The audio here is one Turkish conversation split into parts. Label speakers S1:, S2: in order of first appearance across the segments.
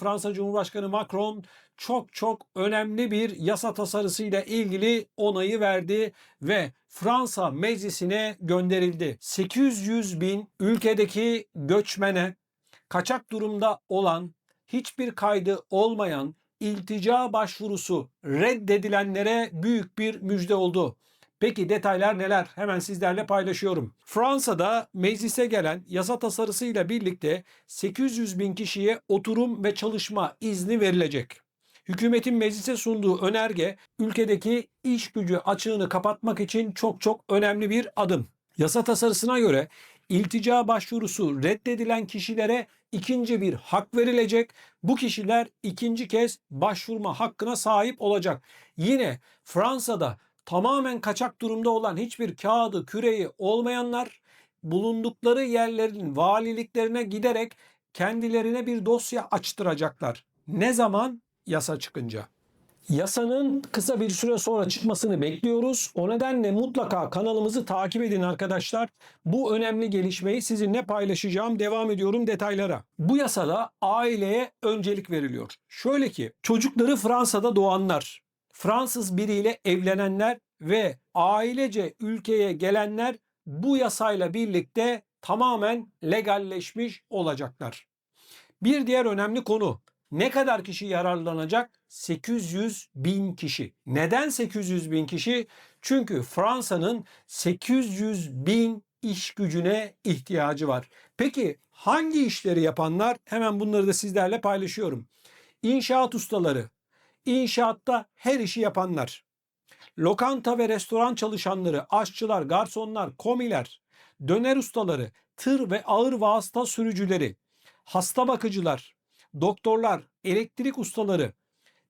S1: Fransa Cumhurbaşkanı Macron çok çok önemli bir yasa tasarısıyla ilgili onayı verdi ve Fransa meclisine gönderildi. 800 bin ülkedeki göçmene kaçak durumda olan hiçbir kaydı olmayan iltica başvurusu reddedilenlere büyük bir müjde oldu. Peki detaylar neler? Hemen sizlerle paylaşıyorum. Fransa'da meclise gelen yasa tasarısıyla birlikte 800 bin kişiye oturum ve çalışma izni verilecek. Hükümetin meclise sunduğu önerge ülkedeki iş gücü açığını kapatmak için çok çok önemli bir adım. Yasa tasarısına göre iltica başvurusu reddedilen kişilere ikinci bir hak verilecek. Bu kişiler ikinci kez başvurma hakkına sahip olacak. Yine Fransa'da tamamen kaçak durumda olan hiçbir kağıdı, küreği olmayanlar bulundukları yerlerin valiliklerine giderek kendilerine bir dosya açtıracaklar. Ne zaman? Yasa çıkınca. Yasanın kısa bir süre sonra çıkmasını bekliyoruz. O nedenle mutlaka kanalımızı takip edin arkadaşlar. Bu önemli gelişmeyi sizinle paylaşacağım. Devam ediyorum detaylara. Bu yasada aileye öncelik veriliyor. Şöyle ki çocukları Fransa'da doğanlar, Fransız biriyle evlenenler ve ailece ülkeye gelenler bu yasayla birlikte tamamen legalleşmiş olacaklar. Bir diğer önemli konu ne kadar kişi yararlanacak? 800 bin kişi. Neden 800 bin kişi? Çünkü Fransa'nın 800 bin iş gücüne ihtiyacı var. Peki hangi işleri yapanlar? Hemen bunları da sizlerle paylaşıyorum. İnşaat ustaları, inşaatta her işi yapanlar, lokanta ve restoran çalışanları, aşçılar, garsonlar, komiler, döner ustaları, tır ve ağır vasıta sürücüleri, hasta bakıcılar, doktorlar, elektrik ustaları,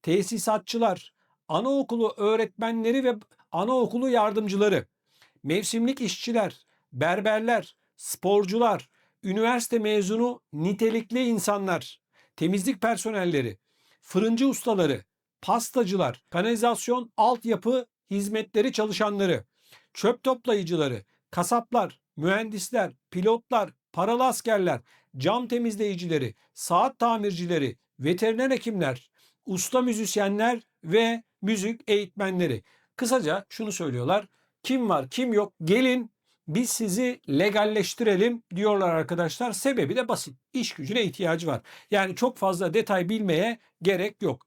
S1: tesisatçılar, anaokulu öğretmenleri ve anaokulu yardımcıları, mevsimlik işçiler, berberler, sporcular, üniversite mezunu nitelikli insanlar, temizlik personelleri, fırıncı ustaları, pastacılar, kanalizasyon altyapı hizmetleri çalışanları, çöp toplayıcıları, kasaplar, mühendisler, pilotlar, paralı askerler, cam temizleyicileri, saat tamircileri, veteriner hekimler, usta müzisyenler ve müzik eğitmenleri. Kısaca şunu söylüyorlar. Kim var kim yok gelin biz sizi legalleştirelim diyorlar arkadaşlar. Sebebi de basit. İş gücüne ihtiyacı var. Yani çok fazla detay bilmeye gerek yok.